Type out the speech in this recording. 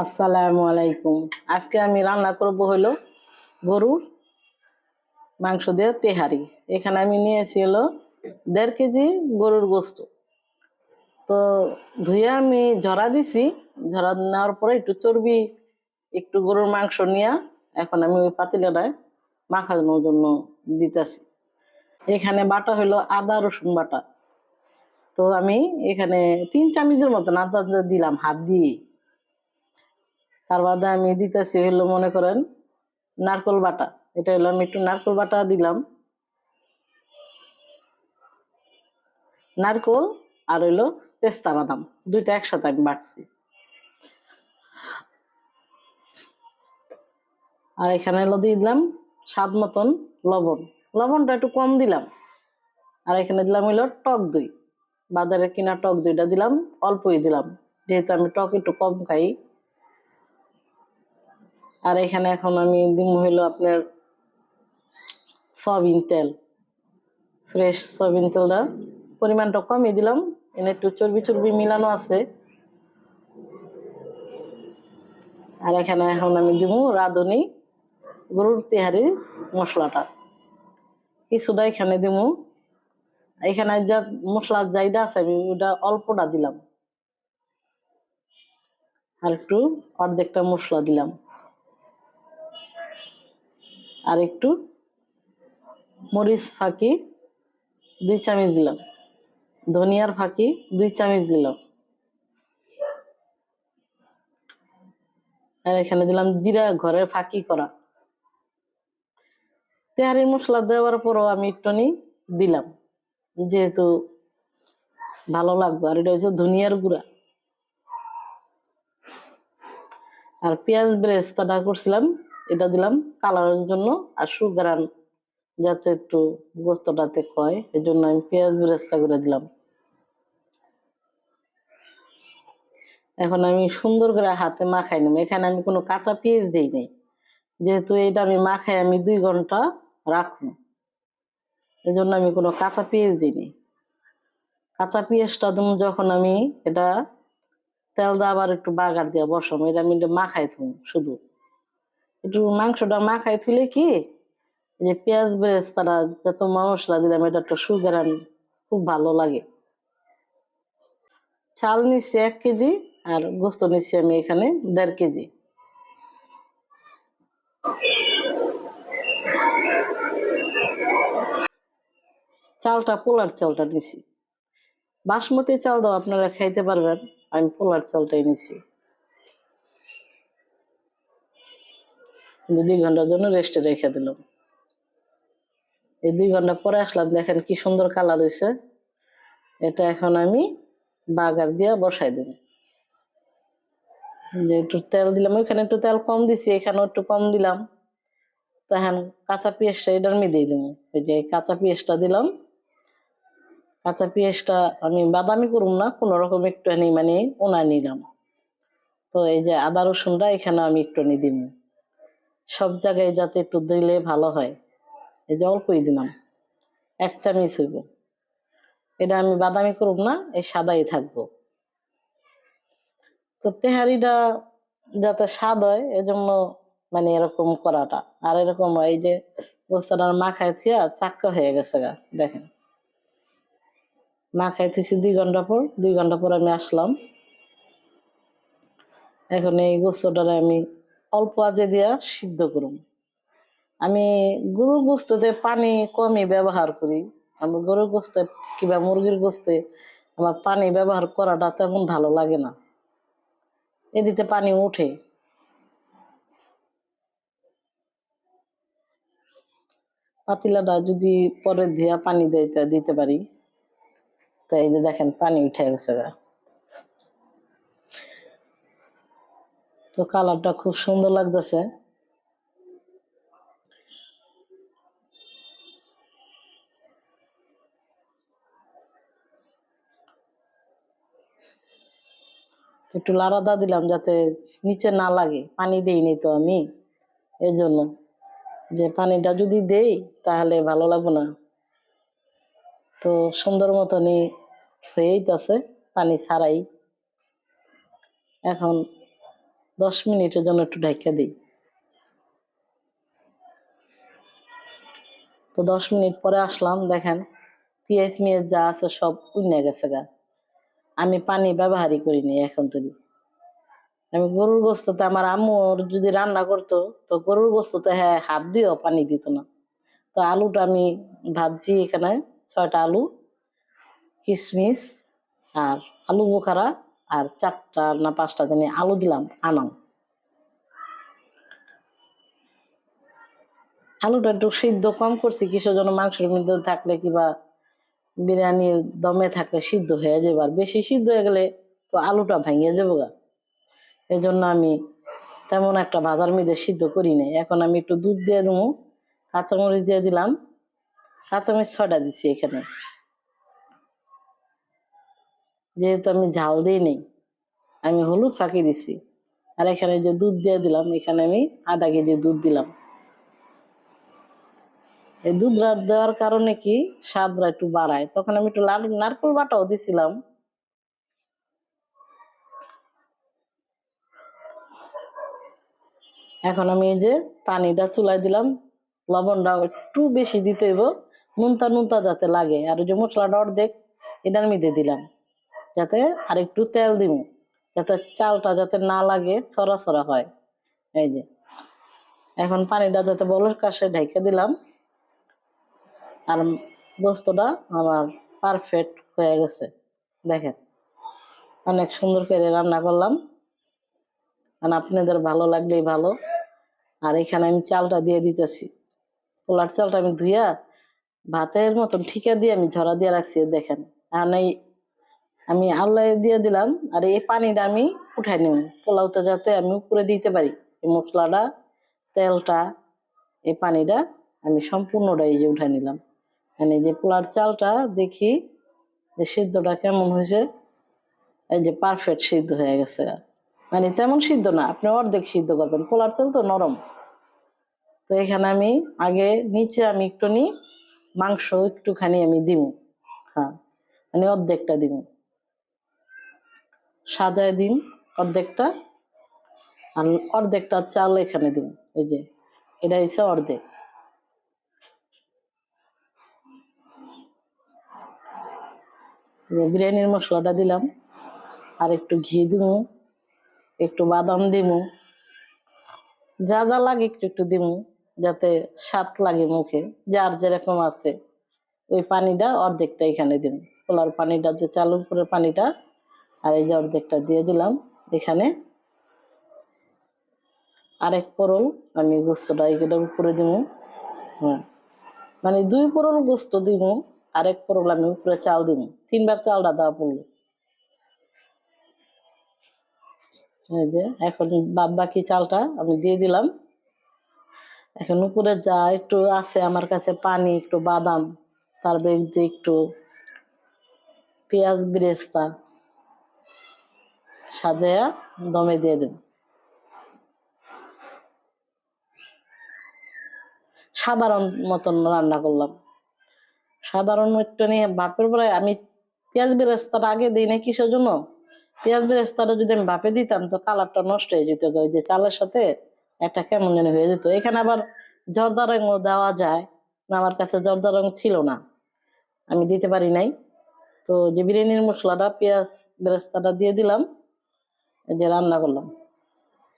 আসসালামু আলাইকুম। আজকে আমি রান্না করব হলো গরুর মাংস দিয়ে তেহারি। এখানে আমি নিয়েছি হলো দেড় কেজি গরুর গোস্ত। তো ধুয়ে আমি ঝরা দিছি। ঝরা নেওয়ার পরে একটু চর্বি, একটু গরুর মাংস নিয়ে এখন আমি ওই পাতিলাটায় মাখানোর জন্য দিতেছি। এখানে বাটা হলো আদা রসুন বাটা। তো আমি এখানে তিন চামচের মতন আদা দিলাম, হাত দিয়ে। তার বাদে আমি দিতেছি হলো মনে করেন, নারকল বাটা। এটা হলো আমি একটু নারকল বাটা দিলাম। নারকল আর হইল পেস্তা বাদাম, দুইটা একসাথে আমি বাটছি। আর এখানে হলো দিয়ে দিলাম স্বাদ মতন লবণ। লবণটা একটু কম দিলাম। আর এখানে দিলাম হইল টক দই। বাজারে কিনা টক দইটা দিলাম, অল্পই দিলাম। যেহেতু আমি টক একটু কম খাই আর এখানে এখন আমি দিম হইল আপনার সয়াবিন তেল। ফ্রেশ সয়াবিন তেলটা। পরিমাণটা কমই দিলাম। এনে একটু চর্বি চর্বি মিলানো আছে। আর এখানে এখন আমি দিব রাঁধুনি গরুর তেহারি মশলাটা। কিছুটা এখানে দিব এখানে যা মশলা যাইটা আছে আমি ওটা অল্পটা দিলাম। আর একটু অর্ধেকটা মশলা দিলাম। আর একটু মরিচ ফাঁকি, দুই চামচ দিলাম। ধনিয়ার ফাঁকি, দুই চামচ দিলাম। আর এখানে দিলাম জিরা ঘরে ফাঁকি করা। তেহারি মশলা দেওয়ার পরও আমি একটু দিলাম, যেহেতু ভালো লাগবে। আর এটা হচ্ছে ধনিয়ার গুঁড়া। আর পেঁয়াজ ব্রেস্তাটা করছিলাম এটা দিলাম কালারের জন্য আর সুগ্রান যাতে একটু গোস্তটাতে কয় এই জন্য আমি পেঁয়াজ ব্রেস্তা করে দিলাম। এখন আমি সুন্দর করে হাতে মাখাই নিব। এখানে আমি কোনো কাঁচা পেঁয়াজ দিই নাই। যেহেতু এটা আমি মাখাই, আমি দুই ঘণ্টা রাখব। এই জন্য আমি কোনো কাঁচা পেঁয়াজ দিইনি কাঁচা পেঁয়াজটা তুমি যখন আমি এটা তেল দিয়ে আবার একটু বাগার দিয়ে বসাম এটা আমি মাখাই থুম শুধু। একটু মাংসটা মাখাই থুলে কি? যে পেঁয়াজ বেরেস্তাটা যত মশলা দিলাম, এটা একটা সুগারান খুব ভালো লাগে। চাল নিচ্ছি এক কেজি আর গোস্ত নিচ্ছি আমি এখানে দেড় কেজি। চালটা, পোলার চালটা নিছি। বাসমতি চাল দাও, আপনারা খাইতে পারবেন। আমি পোলার চালটাই নিছি। দুই ঘণ্টার জন্য রেস্টে রেখে দিলাম। এই দুই ঘণ্টা পরে আসলাম, দেখেন কি সুন্দর কালার হয়েছে এটা এখন আমি বাগার দিয়ে বসাই দিলাম। যে একটু তেল দিলাম, ওইখানে একটু তেল কম দিছি, এখানেও একটু কম দিলাম। তখন কাঁচা পেঁয়াজটা এটার মধ্যে দিলাম। ওই যে কাঁচা পেঁয়াজটা দিলাম। কাঁচা পেঁয়াজটা আমি বাদামি করুম না, কোনো রকম একটু মানে ওনা নিলাম তো এই যে আদা রসুনটা এখানে আমি একটু নি দিব সব জায়গায় যাতে একটু দিলে ভালো হয়। এই যে অল্পই দিলাম। এক চামচ হইব। এটা আমি বাদামি করুম না, এই সাদাই থাকব। তো তেহারিটা যাতে স্বাদ হয়, এজন্য মানে এরকম করাটা। আর এরকম এই যে বস্তাটার মাখায় থিয়া চাক্কা হয়ে গেছে গা, দেখেন। মাখায় থুইছি দুই ঘণ্টা পর, দুই ঘণ্টা পর আমি আসলাম। এখন এই গোস্তটারে আমি অল্প আজে দিয়া সিদ্ধ করুম আমি গরুর গোস্ততে পানি কমই ব্যবহার করি। আমি গরুর গোস্তে কিংবা মুরগির গোস্তে আমার পানি ব্যবহার করাটা তেমন ভালো লাগে না। এদিতে পানি উঠে। পাতিলাটা যদি পরে ধুয়া পানি দিতে দিতে পারি। তাই দেখেন পানি উঠে গেছে তো কালারটা খুব সুন্দর লাগতেছে। একটু লাড়াদা দিলাম যাতে নিচে না লাগে, পানি দেইনি তো আমি। এই জন্য যে পানিটা যদি দেই, তাহলে ভালো লাগবে না। তো সুন্দর মতনই হয়েই আছে পানি ছাড়াই। এখন দশ মিনিটের জন্য একটু ঢাকা দিই। তো দশ মিনিট পরে আসলাম, দেখেন পেঁয়াজ মিয়াজ যা আছে সব উন্নে গেছে গা। আমি পানি ব্যবহারই করিনি এখন তৈরি। আমি গরুর গোস্ততে আমার আম্মু ওর যদি রান্না করতো, তো গরুর গোস্ততে হ্যাঁ হাত দিয়েও পানি দিত না। তো আলুটা আমি ভাজছি এখানে, ছয়টা আলু কিশমিশ আর আলু বোখারা আর চারটা না পাঁচটা জানি আলু দিলাম, আনাম। আলুটা একটু সিদ্ধ কম করছি, কিসের জন্য মাংসের মধ্যে থাকলে কিবা বিরিয়ানির দমে থাকলে সিদ্ধ হয়ে যাবে, আর বেশি সিদ্ধ হয়ে গেলে তো আলুটা ভেঙে যাব গা। এই জন্য আমি তেমন একটা বাজার মধ্যে সিদ্ধ করি নাই। এখন আমি একটু দুধ দিয়ে দেবো, কাঁচামরিচ দিয়ে দিলাম, কাঁচামরিচ ছয়টা দিছি এখানে। যেহেতু আমি ঝাল দিই নেই, আমি হলুদ ফাঁকি দিছি। আর এখানে যে দুধ দিয়ে দিলাম, এখানে আমি আধা কেজি দুধ দিলাম। এই দুধ দেওয়ার কারণে কি স্বাদটা একটু বাড়ায়। তখন আমি একটু লাল নারকেল বাটাও দিছিলাম। এখন আমি এই যে পানিটা চুলাই দিলাম লবণটা একটু বেশি দিতে হইব, নুনতা নুনতা যাতে লাগে। আর যে মশলাটা অর্ধেক, এটার মধ্যে দিলাম। যাতে আর একটু তেল দিব যাতে চালটা যাতে না লাগে সরা সরা হয়। এই যে, এখন পানিটা যাতে বলর কাছে ঢেকে দিলাম। আর গোস্তটা আমার পারফেক্ট হয়ে গেছে, দেখেন। অনেক সুন্দর করে রান্না করলাম। আর আপনাদের ভালো লাগলেই ভালো। আর এখানে আমি চালটা দিয়ে দিতেছি। পোলার চালটা আমি ধুইয়া ভাতের মতন ঠিকা দিয়ে আমি ঝরা দিয়ে রাখছি, দেখেন। আর এই আমি আল্লাহ দিয়ে দিলাম, আর এই পানিটা আমি উঠাই নিব। পোলাওতে যাতে আমি উপরে দিতে পারি, এই মশলাটা, তেলটা, এই পানিটা আমি সম্পূর্ণটা এই যে উঠাই নিলাম। মানে যে পোলার চালটা দেখি, যে সিদ্ধটা কেমন হয়েছে, এই যে পারফেক্ট সিদ্ধ হয়ে গেছে। মানে তেমন সিদ্ধ না, আপনি অর্ধেক সিদ্ধ করবেন, পোলার চাল তো নরম। তো এখানে আমি আগে নিচে আমি একটু নি মাংস একটুখানি আমি দিব হ্যাঁ মানে অর্ধেকটা দিব সাজায় দিন অর্ধেকটা আর অর্ধেকটা চাল এখানে দিন, এই যে, এটা হচ্ছে অর্ধেক। বিরিয়ানির মশলাটা দিলাম, আর একটু ঘি দিব একটু বাদাম দিব যা যা লাগে একটু একটু দিব যাতে স্বাদ লাগে মুখে, যার যেরকম আছে। ওই পানিটা অর্ধেকটা এখানে দিন পোলার পানিটা, যে চালুর উপরে পানিটা আর এই যে অর্ধেকটা দিয়ে দিলাম। এখানে আরেক পরল, আমি গোস্তটা এটার উপরে দিব। হ্যাঁ মানে দুই পরল গোস্ত দিব, আরেক পরল আমি উপরে চাল দিব। তিনবার চালটা দেওয়া পড়ল। এই যে এখন বাদ বাকি চালটা আমি দিয়ে দিলাম। এখন উপরে যা একটু আছে আমার কাছে পানি, একটু বাদাম, তার বেগ দিয়ে একটু পেঁয়াজ বেরেস্তা সাজায়া দমে দিয়ে দেব সাধারণ মতন রান্না করলাম। সাধারণ একটু নিয়ে বাপের পরে আমি পেঁয়াজ বেরেস্তাটা আগে দিই না কিসের জন্য? পেঁয়াজ বেরেস্তাটা যদি আমি ভাপে দিতাম তো কালারটা নষ্ট হয়ে যেত, ওই যে চালের সাথে একটা কেমন যেন হয়ে যেত। এখানে আবার জর্দা রঙও দেওয়া যায়, না আমার কাছে জর্দা রং ছিল না। আমি দিতে পারি নাই। তো যে বিরিয়ানির মশলাটা পেঁয়াজ বেরেস্তাটা দিয়ে দিলাম যে রান্না করলাম।